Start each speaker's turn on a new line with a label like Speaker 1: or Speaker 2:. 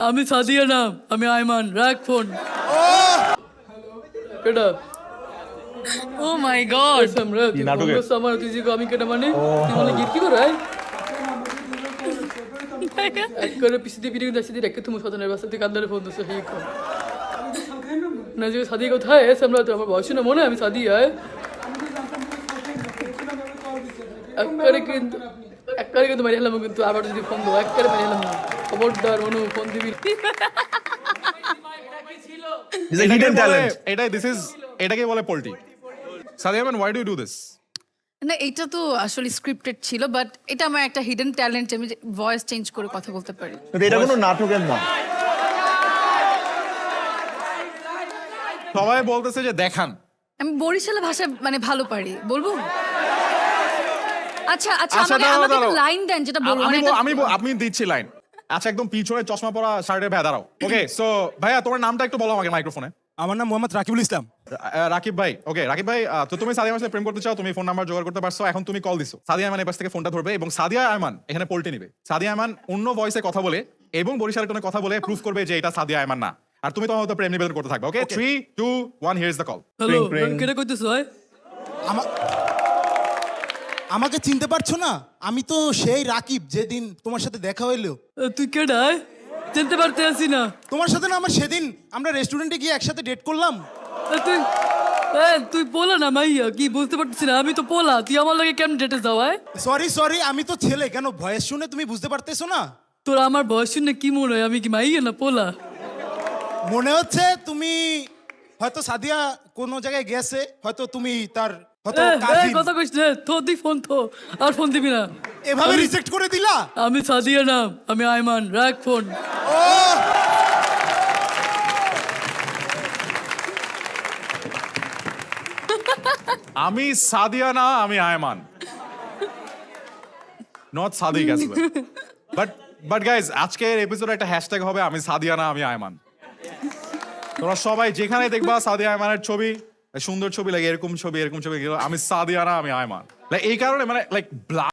Speaker 1: আমি সাদিয়া না আমি আইমান রাখ ফোন। কেডা?
Speaker 2: Oh my god.
Speaker 1: আমরা আমার তুই যে আমি কেডা মানে? তুই মানে গিট কি করে আয়? এক করে পিছিয়ে দিয়ে পিড়ে আসতে রেখে তুমি সদনের বাসা থেকে কান্দারে ফোন দিচ্ছে সেই কর। না যে সাদিয়া কোথায়? এসে আমরা তো আমার বয়স না মনে আমি সাদিয়া একবারে কিন্তু একবারে কিন্তু মারি হেলাম কিন্তু আবার যদি ফোন দেবো একবারে মারি হেলাম ফোন দিবি।
Speaker 3: He's a hidden talent.
Speaker 4: এটা দিস ইজ এটাকে বলে poultry. Sadia man why do do this
Speaker 2: না এটা তো আসলে স্ক্রিপ্টেড ছিল বাট এটা আমার একটা হিডেন ট্যালেন্ট আমি ভয়েস চেঞ্জ করে কথা বলতে পারি।
Speaker 3: এটা কোনো নাটকের না।
Speaker 4: সবাই বলতেছে যে দেখান।
Speaker 2: আমি বরিশালে ভাষা মানে ভালো পারি। বলব? আচ্ছা আচ্ছা
Speaker 4: আচ্ছা,
Speaker 2: আমাকে আমাকে লাইন দেন যেটা বলব
Speaker 4: আমি আমি আপনি দিচ্ছি লাইন আচ্ছা একদম পিছনে চশমা পরা শার্টের ভাই দাঁড়াও। ওকে সো ভাইয়া তোমার নামটা একটু বলো আমাকে মাইক্রোফোনে
Speaker 5: আমার নাম মোহাম্মদ রাকিবুল ইসলাম।
Speaker 4: রাকিব ভাই ওকে রাকিব ভাই তো তুমি সাদিয়া আমার প্রেম করতে চাও তুমি ফোন নাম্বার জোগাড় করতে পারছ এখন তুমি কল দিছো। সাদিয়া আমান এবার থেকে ফোনটা ধরবে এবং সাদিয়া আয়মান এখানে পোল্টে নিবে। সাদিয়া আয়মান অন্য ভয়েসে কথা বলে এবং বরিশালের কোনো কথা বলে প্রুফ করবে যে এটা সাদিয়া আয়মান না। আর তুমি তোমার মতো প্রেম নিবেদন করতে থাকবে okay three two one here is the call
Speaker 1: hello. কেটে কইতেছ হয়
Speaker 5: আমা- আমাকে চিনতে পারছ না? আমি তো সেই রাকিব যেদিন তোমার সাথে দেখা হইল।
Speaker 1: তুই কেডা? আয়? চিনতে পারতে আসি না।
Speaker 5: তোমার সাথে না আমার সেদিন আমরা রেস্টুরেন্টে গিয়ে একসাথে ডেট করলাম।
Speaker 1: তুই তুই পোলা না মাইয়া? কি বুঝতে পারছিস না। আমি তো পোলা। তুই আমার লাগে কেমন ডেটে যাওয়ায়
Speaker 5: সরি সরি আমি তো ছেলে। কেন ভয়েস শুনে তুমি বুঝতে পারতেছো না?
Speaker 1: তোর আমার বয়স শুনে কি মনে হয়? আমি কি মাইয়া না পোলা?
Speaker 5: মনে হচ্ছে তুমি হয়তো সাদিয়া কোনো জায়গায় গেছে হয়তো তুমি তার হয়তো
Speaker 1: কথা কইস রে থো দি ফোন থো আর ফোন দিবি না।
Speaker 5: এভাবে রিজেক্ট করে দিলা?
Speaker 1: আমি সাদিয়া নাম আমি আইমান রাখ ফোন।
Speaker 5: ও
Speaker 4: আমি সাদিয়া না আমি Ayman not Sadiq as but but guys আজকের এপিসোডে একটা হ্যাশট্যাগ হবে আমি সাদিয়া না আমি আয়মান তোমরা সবাই যেখানে দেখবা সাদিয়া আয়মানের ছবি। সুন্দর ছবি লাগে এরকম ছবি এরকম ছবি আমি সাদিয়ানা, আমি আয়মান। এই কারণে মানে লাইক